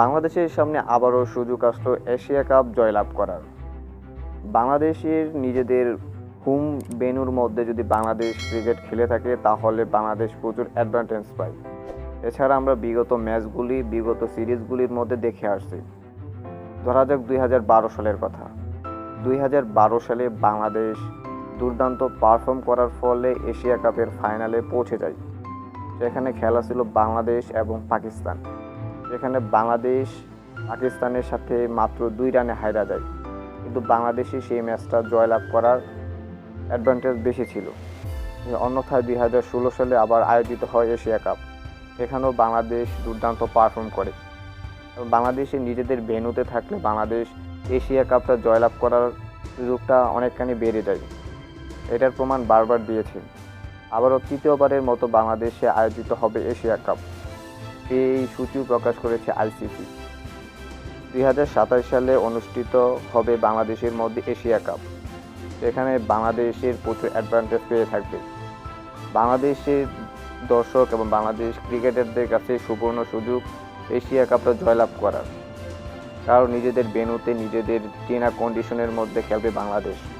বাংলাদেশের সামনে আবারও সুযোগ আসলো এশিয়া কাপ জয়লাভ করার। বাংলাদেশের নিজেদের হোম বেনুর মধ্যে যদি বাংলাদেশ ক্রিকেট খেলে থাকে, তাহলে বাংলাদেশ প্রচুর অ্যাডভান্টেজ পায়। এছাড়া আমরা বিগত ম্যাচগুলি, বিগত সিরিজগুলির মধ্যে দেখে আসছি। ধরা যাক দুই হাজার বারো সালের কথা। দুই হাজার বারো সালে বাংলাদেশ দুর্দান্ত পারফর্ম করার ফলে এশিয়া কাপের ফাইনালে পৌঁছে যায়। সেখানে খেলা ছিল বাংলাদেশ এবং পাকিস্তান। যেখানে বাংলাদেশ পাকিস্তানের সাথে মাত্র দুই রানে হায়রা যায়। কিন্তু বাংলাদেশে সেই ম্যাচটা জয়লাভ করার অ্যাডভান্টেজ বেশি ছিল। অন্যথায় দুই হাজার ষোলো সালে আবার আয়োজিত হয় এশিয়া কাপ। এখানেও বাংলাদেশ দুর্দান্ত পারফর্ম করে। বাংলাদেশে নিজেদের ভেন্যুতে থাকলে বাংলাদেশ এশিয়া কাপটা জয়লাভ করার সুযোগটা অনেকখানি বেড়ে যায়। এটার প্রমাণ বারবার দিয়েছে। আবারও তৃতীয়বারের মতো বাংলাদেশে আয়োজিত হবে এশিয়া কাপ। এই সূচিও প্রকাশ করেছে আইসিসি। দুই হাজার সাতাশ সালে অনুষ্ঠিত হবে বাংলাদেশের মধ্যে এশিয়া কাপ। সেখানে বাংলাদেশের প্রচুর অ্যাডভান্টেজ পেয়ে থাকবে। বাংলাদেশের দর্শক এবং বাংলাদেশ ক্রিকেটারদের কাছে সুবর্ণ সুযোগ এশিয়া কাপটা জয়লাভ করার। কারণ নিজেদের বেনুতে নিজেদের চেনা কন্ডিশনের মধ্যে খেলবে বাংলাদেশ।